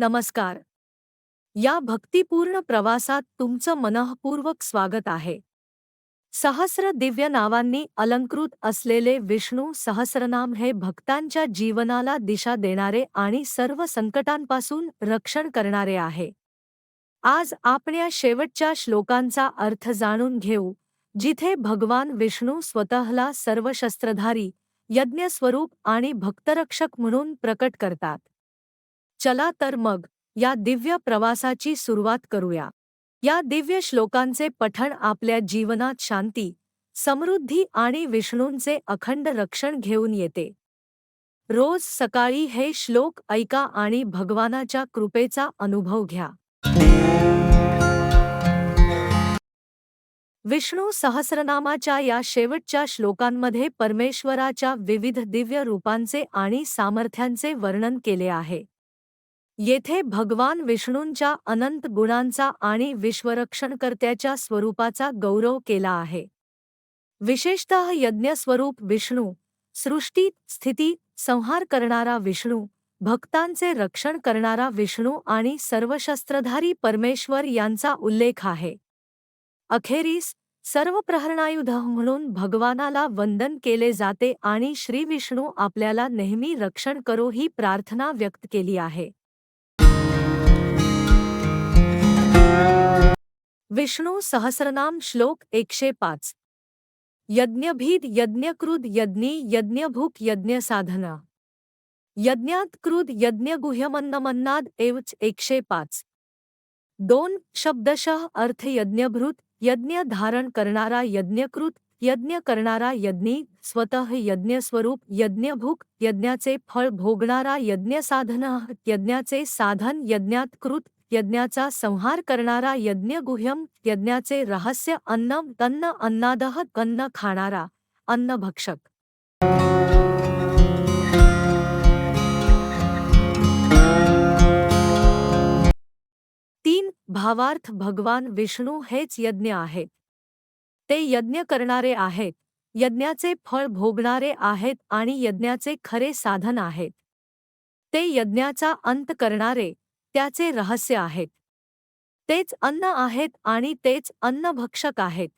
नमस्कार. या भक्तिपूर्ण प्रवासात तुमचं मनःपूर्वक स्वागत आहे. सहस्र दिव्य नावांनी अलंकृत असलेले विष्णू सहस्रनाम हे भक्तांच्या जीवनाला दिशा देणारे आणि सर्व संकटांपासून रक्षण करणारे आहे. आज आपण या शेवटच्या श्लोकांचा अर्थ जाणून घेऊ जिथे भगवान विष्णू स्वतःला सर्व शस्त्रधारी यज्ञस्वरूप आणि भक्तरक्षक म्हणून प्रकट करतात. चला तर मग या दिव्य प्रवासाची सुरुवात करूया. या दिव्य श्लोकांचे पठण आपल्या जीवनात शांती समृद्धी आणि विष्णूंचे अखंड रक्षण घेऊन येते. रोज सकाळी हे श्लोक ऐका आणि भगवानाच्या कृपेचा अनुभव घ्या. विष्णू सहस्रनामाच्या या शेवटच्या श्लोकांमध्ये परमेश्वराच्या विविध दिव्य रूपांचे आणि सामर्थ्यांचे वर्णन केले आहे. येथे भगवान विष्णूंच्या अनंत गुणांचा आणि विश्वरक्षणकर्त्याच्या स्वरूपाचा गौरव केला आहे. विशेषतः यज्ञस्वरूप विष्णू सृष्टी स्थिती संहार करणारा विष्णू भक्तांचे रक्षण करणारा विष्णू आणि सर्वशस्त्रधारी परमेश्वर यांचा उल्लेख आहे. अखेरीस सर्व प्रहरणायुध म्हणून भगवानाला वंदन केले जाते आणि श्री विष्णू आपल्याला नेहमी रक्षण करो ही प्रार्थना व्यक्त केली आहे. विष्णू सहस्रनाम श्लोक एकशे पाच. यज्ञभीद यज्ञकृद यज्ञी यज्ञभूक यज्ञसाधना. यज्ञात क्रुद यज्ञगुह्यमन्नमन्नाद एवच एकशे पाच. दोन शब्दशः अर्थ यज्ञभृत यज्ञ धारण करणारा यज्ञकृत यज्ञ करणारा यज्ञी स्वतः यज्ञस्वरूप यज्ञभूक यज्ञाचे फळ भोगणारा यज्ञसाधन यज्ञाचे साधन यज्ञात कृत यज्ञाचा संहार करणारा यज्ञगुह्यम यज्ञाचे रहस्य अन्न तन्न अन्नादह कन्न खाणारा अन्नभक्षक तीन भावार्थ भगवान विष्णू हेच यज्ञ आहेत ते यज्ञ करणारे आहेत. यज्ञाचे फळ भोगणारे आहेत आणि यज्ञाचे खरे साधन आहेत. ते यज्ञाचा अंत करणारे त्याचे रहस्य आहेत. तेच अन्न आहेत आणि तेच अन्नभक्षक आहेत.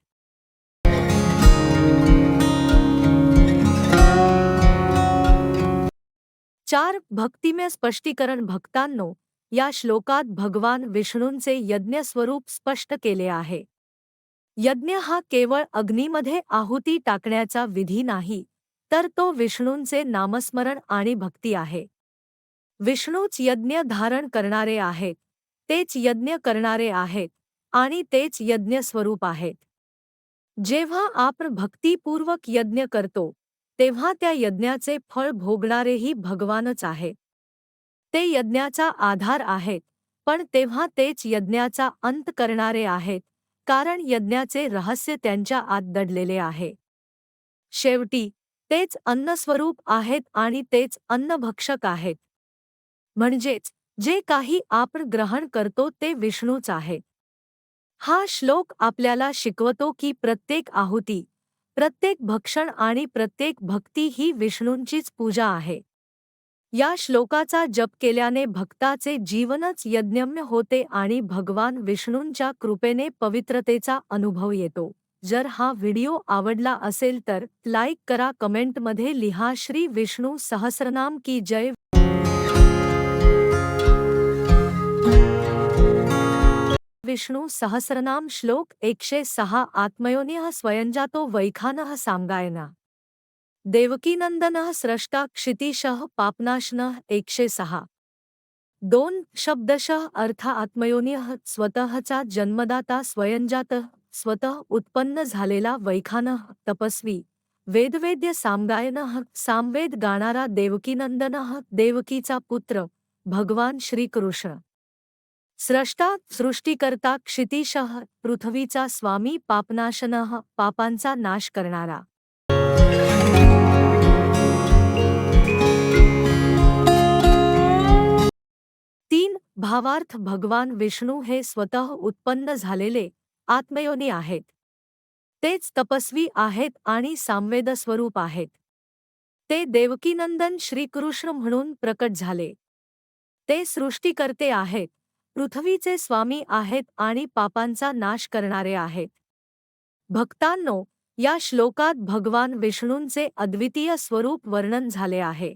चार भक्तिमय स्पष्टीकरण भक्तांनो या श्लोकात भगवान विष्णूंचे यज्ञस्वरूप स्पष्ट केले आहे. यज्ञ हा केवळ अग्नीमध्ये आहुती टाकण्याचा विधी नाही तर तो विष्णूंचे नामस्मरण आणि भक्ती आहे. विष्णूच यज्ञ धारण करणारे आहेत. तेच यज्ञ करणारे आहेत आणि तेच यज्ञ स्वरूप आहेत. जेव्हा आपण भक्तीपूर्वक यज्ञ करतो तेव्हा त्या यज्ञाचे फळ भोगणारेही भगवानच आहेत. ते यज्ञाचा आधार आहेत पण तेव्हा तेच यज्ञाचा अंत करणारे आहेत कारण यज्ञाचे रहस्य त्यांच्या आत दडलेले आहे. शेवटी तेच अन्नस्वरूप आहेत आणि तेच अन्नभक्षक आहेत. म्हणजेच जे काही आपण ग्रहण करतो ते विष्णूच आहे. हा श्लोक आपल्याला शिकवतो की प्रत्येक आहुती प्रत्येक भक्षण आणि प्रत्येक भक्ती ही विष्णूंचीच पूजा आहे. या श्लोकाचा जप केल्याने भक्ताचे जीवनच यज्ञम्य होते आणि भगवान विष्णूंच्या कृपेने पवित्रतेचा अनुभव येतो. जर हा व्हिडिओ आवडला असेल तर लाईक करा कमेंटमध्ये लिहा श्री विष्णू सहस्रनाम की जय. विष्णू सहस्रनाम श्लोक एकशे सहा आत्मयोनिः स्वयंजातो वैखानः सांगायना देवकीनंदनः स्रष्टा क्षितिशः पापनाशनः एकशे सहा। दोन शब्दशः अर्थ आत्मयोनिः स्वतःचा जन्मदाता स्वयंजात स्वतः उत्पन्न झालेला वैखानः तपस्वी। वेदवेद्य सामगायनः सामवेद गाणारा देवकीनंदनः देवकीचा पुत्र भगवान श्रीकृष्ण। स्रष्टा सृष्टीकर्ता क्षितिशः पृथ्वीचा स्वामी पापनाशनः पापांचा नाश करणारा. तीन भावार्थ भगवान विष्णू हे स्वतः उत्पन्न झालेले आत्मयोनी आहेत. तेच तपस्वी आहेत आणि सामवेद स्वरूप आहेत. ते देवकीनंदन श्रीकृष्ण म्हणून प्रकट झाले. ते सृष्टीकर्ते आहेत. पृथ्वीचे स्वामी आहेत आणि पापांचा नाश करणारे आहेत. भक्तांनो या श्लोकात भगवान विष्णूंचे अद्वितीय स्वरूप वर्णन झाले आहे.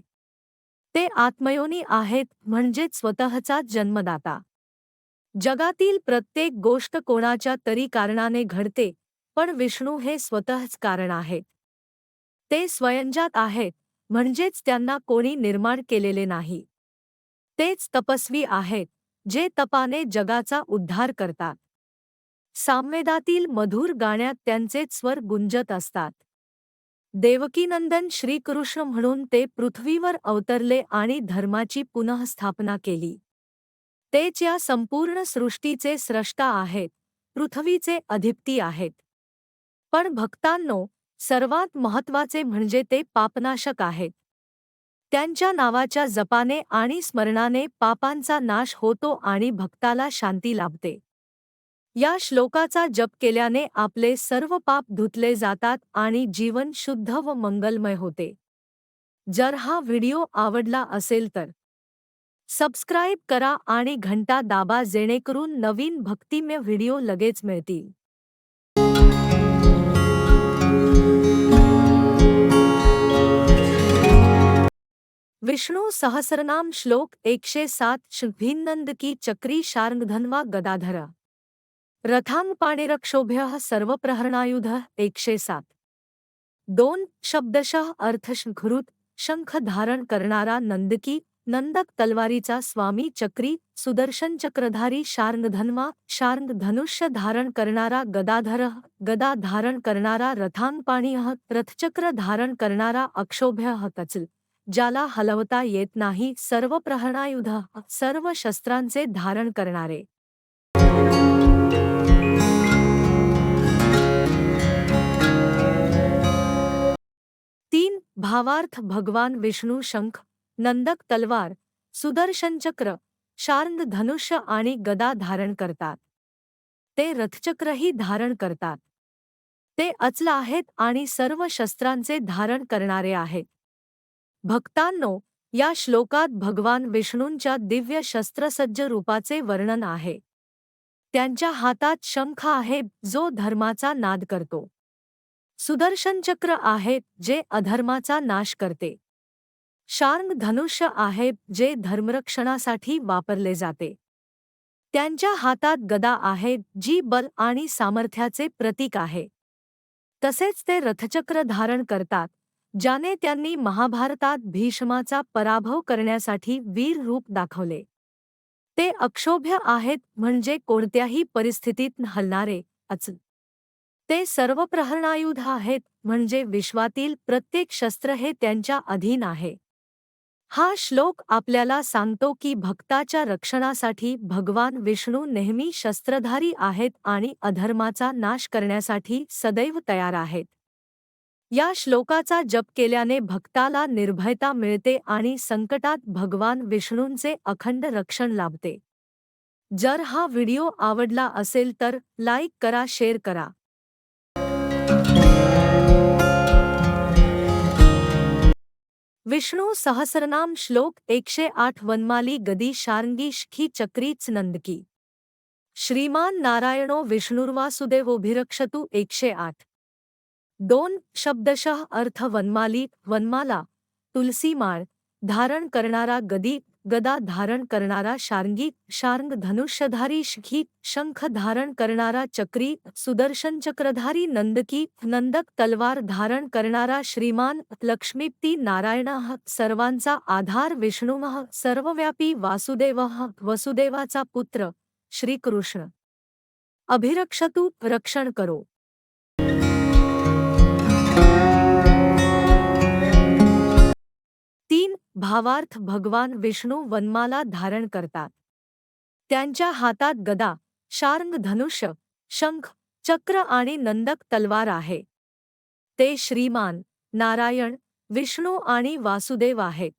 ते आत्मयोनी आहेत म्हणजेच स्वतःचा जन्मदाता. जगातील प्रत्येक गोष्ट कोणाच्या तरी कारणाने घडते पण विष्णू हे स्वतःच कारण आहेत ते स्वयंजात आहेत म्हणजेच त्यांना कोणी निर्माण केलेले नाही. तेच तपस्वी आहेत जे तपाने जगाचा उद्धार करतात. सामवेदातील मधुर गाण्यात त्यांचेच स्वर गुंजत असतात. देवकीनंदन श्रीकृष्ण म्हणून ते पृथ्वीवर अवतरले आणि धर्माची पुनःस्थापना केली. तेच या संपूर्ण सृष्टीचे स्रष्टा आहेत पृथ्वीचे अधिपती आहेत. पण भक्तांनो सर्वात महत्त्वाचे म्हणजे ते पापनाशक आहेत. त्यांच्या नावाच्या जपाने आणि स्मरणाने पापांचा नाश होतो आणि भक्ताला शांती लाभते. या श्लोकाचा जप केल्याने आपले सर्व पाप धुतले जातात आणि जीवन शुद्ध व मंगलमय होते. जर हा व्हिडिओ आवडला असेल तर सबस्क्राईब करा आणि घंटा दाबा जेणेकरून नवीन भक्तिमय व्हिडिओ लगेच मिळतील. विष्णू सहस्रनाम श्लोक एकशे सात शुभिन्नंद की चक्री शार्ंगधन्वा गदाधर। रथांग पाणीरक्षोभ्य सर्व प्रहरणायुध एकशे सात। दोन शब्दशः अर्थ शंख धारण करणारा नंदकी नंदक तलवारीचा स्वामी चक्री सुदर्शन चक्रधारी शार्ंगधन्वा शार्ंग धनुष्य धारण करणारा गदाधर गदा धारण करणारा रथांगपाणी रथचक्र धारण करणारा अक्षोभ्य कचल। ज्याला हलवता येत नाही सर्व प्रहरणायुध सर्व शस्त्रांचे धारण करणारे. तीन भावार्थ भगवान विष्णू शंख नंदक तलवार सुदर्शन चक्र शार्ंग धनुष्य आणि गदा धारण करतात. ते रथचक्रही धारण करतात. ते अचला आहेत आणि सर्व शस्त्रांचे धारण करणारे आहेत. भक्तांनो या श्लोकात भगवान विष्णूंच्या दिव्य शस्त्रसज्ज रूपाचे वर्णन आहे. त्यांच्या हातात शंख आहे जो धर्माचा नाद करतो. सुदर्शन चक्र आहे जे अधर्माचा नाश करते. शार्ंग धनुष्य आहे जे धर्मरक्षणासाठी वापरले जाते. त्यांच्या हातात गदा आहे जी बल आणि सामर्थ्याचे प्रतीक आहे. तसेच ते रथचक्र धारण करतात. ज्याने त्यांनी महाभारतात भीष्माचा पराभव करण्यासाठी वीर रूप दाखवले. ते अक्षोभ्य आहेत म्हणजे कोणत्याही परिस्थितीत हलणारे अच ते सर्व प्रहरणायुध आहेत म्हणजे विश्वातील प्रत्येक शस्त्र हे त्यांच्या अधीन आहे. हा श्लोक आपल्याला सांगतो की भक्ताच्या रक्षणासाठी भगवान विष्णू नेहमी शस्त्रधारी आहेत आणि अधर्माचा नाश करण्यासाठी सदैव तयार आहेत. या श्लोकाचा जप केल्याने भक्ताला निर्भयता मिळते आणि संकटात भगवान विष्णूंचे अखंड रक्षण लाभते. जर हा व्हिडिओ आवडला असेल तर लाईक करा शेअर करा. विष्णू सहस्रनाम श्लोक एकशे आठ वनमाली गदी शार्ंगी शिखी चक्रीच नंदकी. श्रीमान नारायणो विष्णुर्वासुदेवोभिरक्षतु एकशे आठ. दोन शब्दशः अर्थ वनमाली, वनमाला तुलसीमाळ धारण करणारा गदी, गदा धारण करणारा शार्ंगी, शार्ंग धनुष्यधारी शिखी, शंख धारण करणारा चक्री, सुदर्शन चक्रधारी नंदकी, नंदक तलवार धारण करणारा श्रीमान, लक्ष्मीप्ती नारायण, सर्वांचा आधार विष्णू सर्वव्यापी वासुदेव, वसुदेवाचा पुत्र, श्रीकृष्ण. अभिरक्षतु, रक्षण करो. भावार्थ भगवान विष्णू वनमाला धारण करतात. त्यांच्या हातात गदा, शार्ंग धनुष्य, शंख, चक्र आणि नंदक तलवार आहे. ते श्रीमान, नारायण, विष्णू आणि वासुदेव आहेत.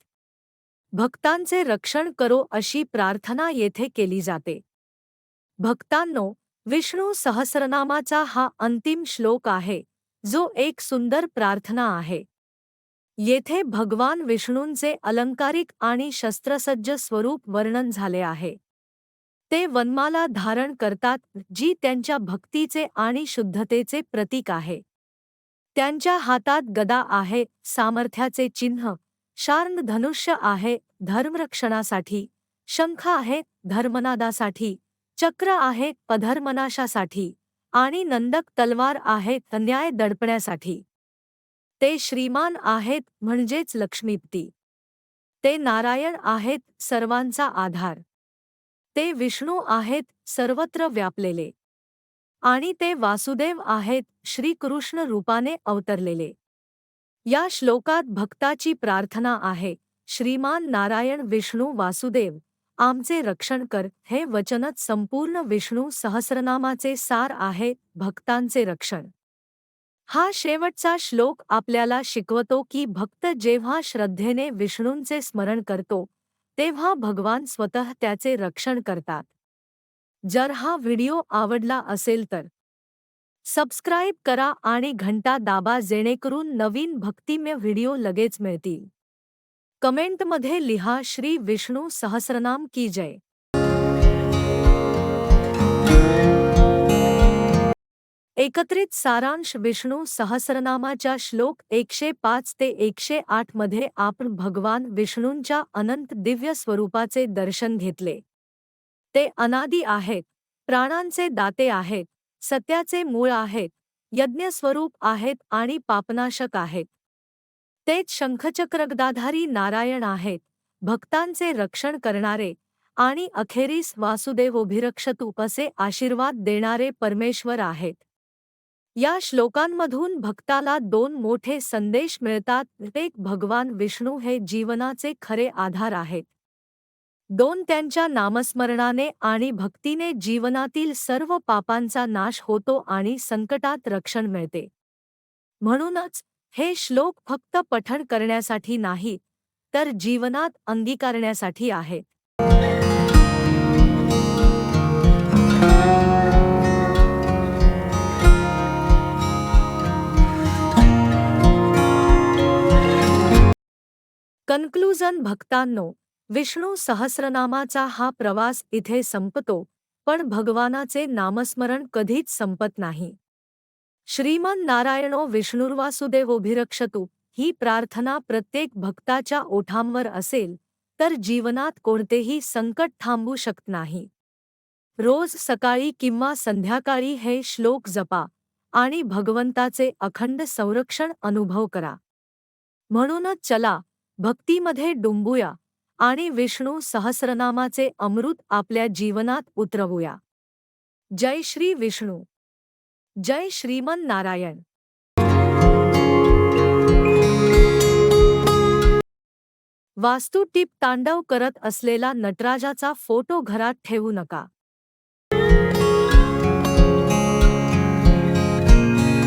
भक्तांचे रक्षण करो अशी प्रार्थना येथे केली जाते. भक्तांनो, विष्णू सहस्रनामाचा हा अंतिम श्लोक आहे, जो एक सुंदर प्रार्थना आहे. येथे भगवान विष्णूंचे अलंकारिक आणि शस्त्रसज्ज स्वरूप वर्णन झाले आहे. ते वनमाला धारण करतात जी त्यांच्या भक्तीचे आणि शुद्धतेचे प्रतीक आहे. त्यांच्या हातात गदा आहे सामर्थ्याचे चिन्ह शार्न धनुष्य आहे धर्मरक्षणासाठी शंख आहे धर्मनादासाठी चक्र आहे अधर्मनाशासाठी आणि नंदक तलवार आहे अन्याय दडपण्यासाठी. ते श्रीमान आहेत म्हणजेच लक्ष्मीपती ते नारायण आहेत सर्वांचा आधार. ते विष्णू आहेत सर्वत्र व्यापलेले. आणि ते वासुदेव आहेत श्रीकृष्ण रूपाने अवतरलेले. या श्लोकात भक्ताची प्रार्थना आहे श्रीमान नारायण विष्णू वासुदेव आमचे रक्षण कर हे वचनच संपूर्ण विष्णू सहस्रनामाचे सार आहे भक्तांचे रक्षण. हा शेवटचा श्लोक आपल्याला शिकवतो की भक्त जेव्हा श्रद्धेने विष्णूंचे स्मरण करतो, तेव्हा भगवान स्वतः त्याचे रक्षण करतात. जर हा व्हिडिओ आवडला असेल तर सबस्क्राईब करा आणि घंटा दाबा जेणेकरून नवीन भक्तिमय व्हिडिओ लगेच मिळतील. कमेंटमध्ये लिहा श्री विष्णू सहस्रनाम की जय. एकत्रित सारांश विष्णू सहस्रनामाच्या श्लोक एकशे पाच ते एकशे आठमध्ये आपण भगवान विष्णूंच्या अनंत दिव्य स्वरूपाचे दर्शन घेतले. ते अनादी आहेत प्राणांचे दाते आहेत सत्याचे मूळ आहेत यज्ञस्वरूप आहेत आणि पापनाशक आहेत. तेच शंखचक्रगदाधारी नारायण आहेत भक्तांचे रक्षण करणारे आणि अखेरीस वासुदेवोभिरक्षतूप असे आशीर्वाद देणारे परमेश्वर आहेत. या श्लोकांमधून भक्ताला दोन मोठे संदेश मिळतात. एक भगवान विष्णू हे जीवनाचे खरे आधार आहेत. दोन त्यांच्या नामस्मरणाने आणि भक्तीने जीवनातील सर्व पापांचा नाश होतो आणि संकटात रक्षण मिळते. म्हणूनच हे श्लोक फक्त पठण करण्यासाठी नाही तर जीवनात अंगीकारण्यासाठी आहेत कन्क्लुजन भक्तांनो विष्णू सहस्रनामाचा हा प्रवास इथे संपतो पण भगवानाचे नामस्मरण कधीच संपत नाही. श्रीमन नारायणो विष्णुर्वासुदेवोभिरक्षतु ही प्रार्थना प्रत्येक भक्ताच्या ओठांवर असेल तर जीवनात कोणतेही संकट थांबू शकत नाही. रोज सकाळी किंवा संध्याकाळी हे श्लोक जपा आणि भगवंताचे अखंड संरक्षण अनुभव करा. म्हणूनच चला भक्तीमध्ये डुंबूया आणि विष्णू सहस्रनामाचे अमृत आपल्या जीवनात उतरवूया. जय श्री विष्णू. जय श्रीमन नारायण. वास्तू तांडव करत असलेला नटराजाचा फोटो घरात ठेवू नका.